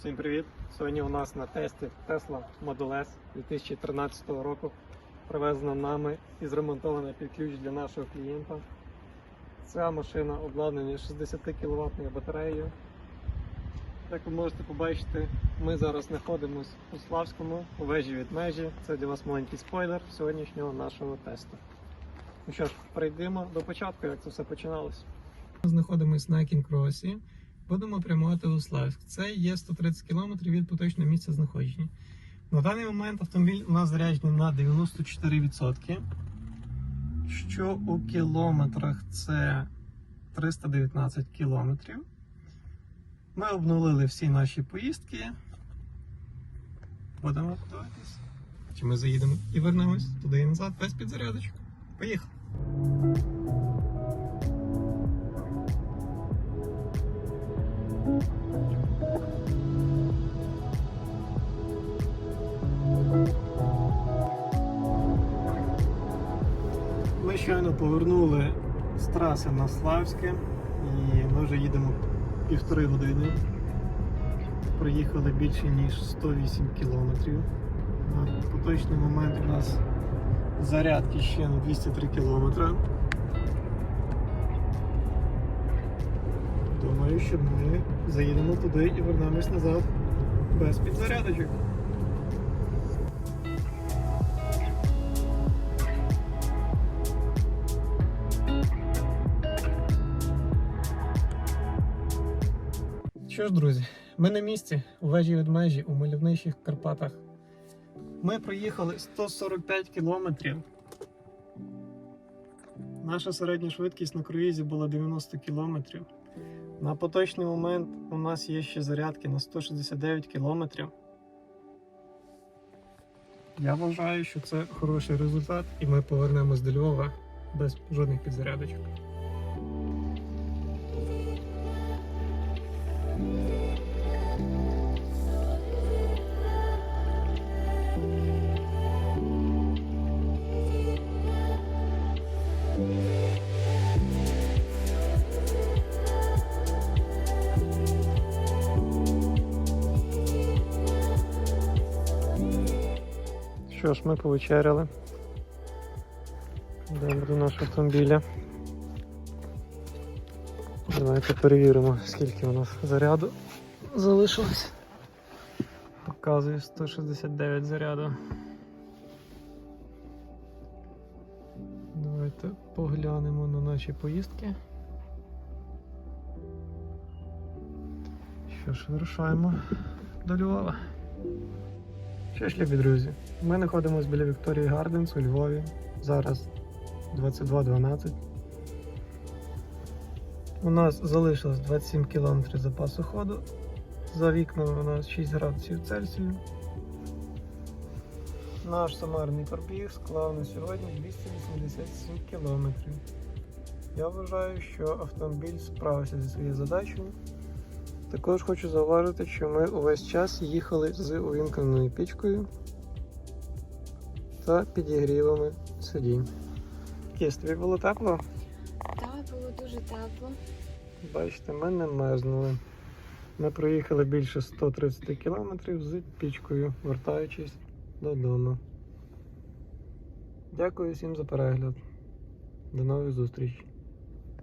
Всім привіт! Сьогодні у нас на тесті Tesla Model S 2013 року. Привезена нами і зремонтована під ключ для нашого клієнта. Ця машина обладнана 60 кВт батареєю. Як ви можете побачити, ми зараз знаходимося у Славському, у вежі від межі. Це для вас маленький спойлер сьогоднішнього нашого тесту. Ну що ж, перейдемо до початку, як це все починалося. Ми знаходимося на Кінкросі. Будемо прямувати у Славськ. Це є 130 км від поточного місця знаходження. На даний момент автомобіль у нас заряджений на 94%, що у кілометрах це 319 кілометрів. Ми обнулили всі наші поїздки. Будемо подивитись. Чи ми заїдемо і вернемось туди і назад без підзарядочок. Поїхали! Ми щойно повернули з траси на Славське і ми вже їдемо півтори години. Проїхали більше ніж 108 кілометрів. На поточний момент у нас зарядки ще на 203 кілометри. Думаю, що ми заїдемо туди і вернемось назад без підзарядочок. Що ж, друзі, ми на місці у вежі від межі у мальовничих Карпатах. Ми проїхали 145 кілометрів. Наша середня швидкість на круїзі була 90 кілометрів. На поточний момент у нас є ще зарядки на 169 кілометрів. Я вважаю, що це хороший результат, і ми повернемось до Львова без жодних підзарядочок. Що ж, ми повечеряли. Йдемо до нашого автомобіля. Давайте перевіримо, скільки у нас заряду залишилось. Показує 169 заряду. Давайте поглянемо на наші поїздки. Що ж, вирушаємо до Львова. Що ж, любі друзі, ми знаходимося біля Вікторії Гарденс у Львові. Зараз 22.12. У нас залишилось 27 км запасу ходу. За вікнами у нас 6 градусів Цельсію. Наш самарний пробіг склав на сьогодні 287 км. Я вважаю, що автомобіль справився зі своєю задачею. Також хочу зауважити, що ми увесь час їхали з увімкненою пічкою та підігрівами сидінь. Кіс, тобі було тепло? Так, було дуже тепло. Бачите, ми не мерзнули. Ми проїхали більше 130 кілометрів з пічкою, вертаючись додому. Дякую всім за перегляд. До нових зустрічей.